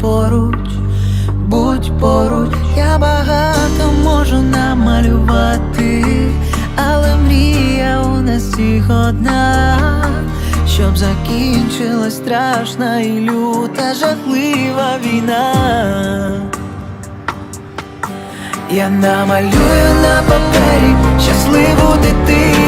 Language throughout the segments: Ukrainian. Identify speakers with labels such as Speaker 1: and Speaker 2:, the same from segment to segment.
Speaker 1: Поруч, будь поруч. Я багато можу намалювати, але мрія у нас всіх одна. Щоб закінчилась страшна і люта жахлива війна. Я намалюю на папері щасливу дитину,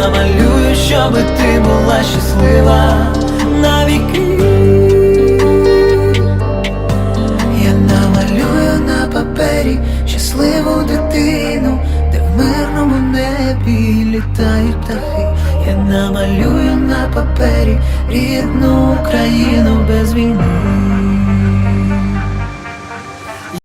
Speaker 1: намалюю, щоби ти була щаслива навіки. Я намалюю на папері щасливу дитину, де в мирному небі літають птахи. Я намалюю на папері рідну Україну без.